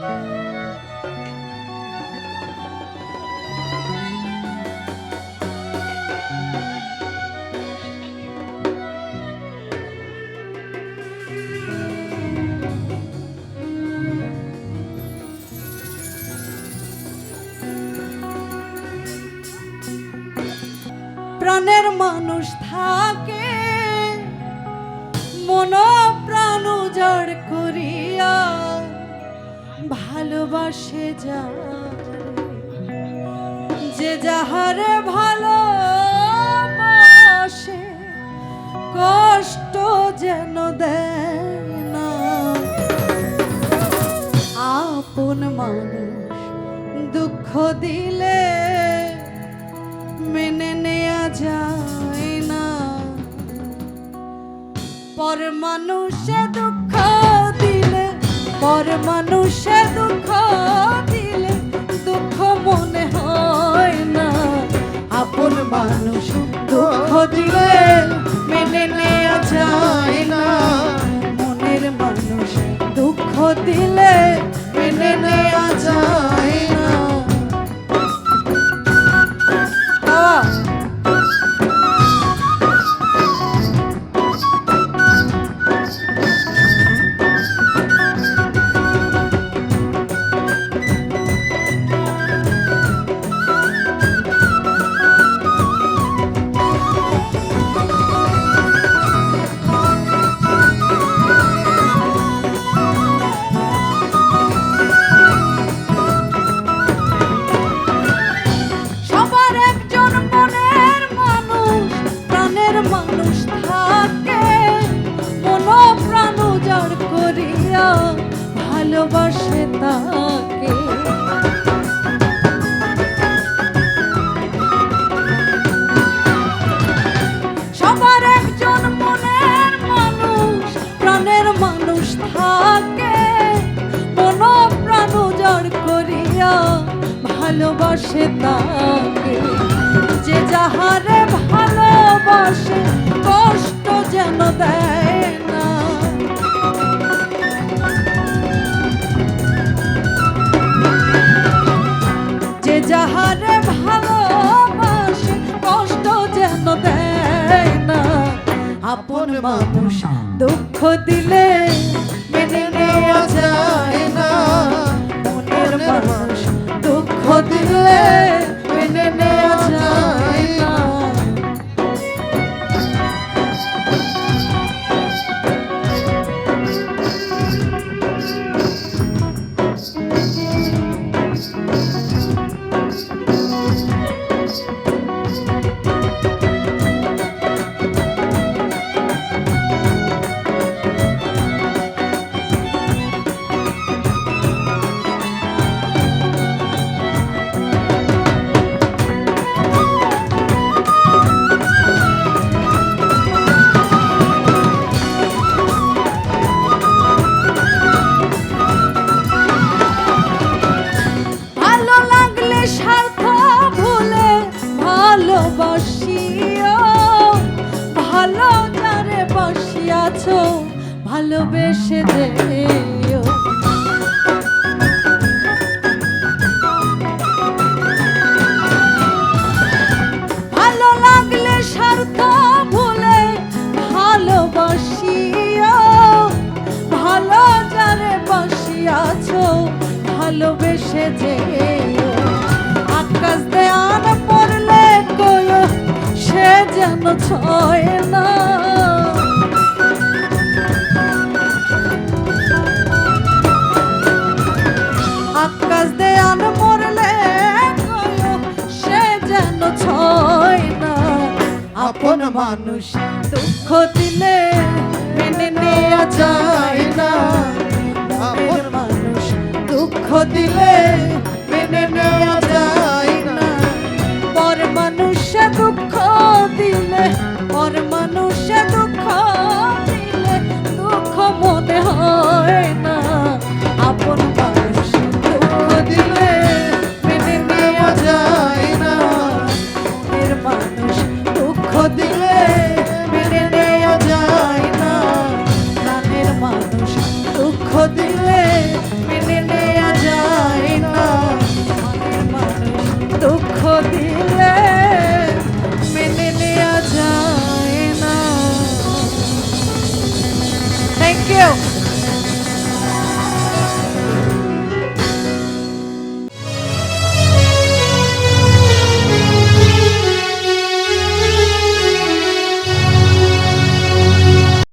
প্রাণের মানুষ থাকে মন প্রাণ করিয়া ভালোবাসে যা যে যাহারে ভালো আসে কষ্ট যেন দেয় না। আপন মানুষ দুঃখ দিলে মানুষে দুঃখ দিলে দুঃখ মনে হয় না। আপন মানুষ দুঃখ দিলে মেনে নেওয়া ভালোবাসে তাকে। যে যাহারে ভালোবাসে কষ্ট যেন দেয় না। যে যাহারে ভালোবাসে কষ্ট যেন দেয় না। আপন মানুষ। দুঃখ দিলে মেনে নেওয়া যায়। দিলে ভালোবেসে যেও ভালো লাগলে স্বার্থ ভুলে ভালোবাসিও। ভালো যারে বাসিয়াছ, ভালোবেসে যেও। আকাশ দেয়ান পড়লে কয় সে যেন ছয় না। মানুষ দুঃখ দিলে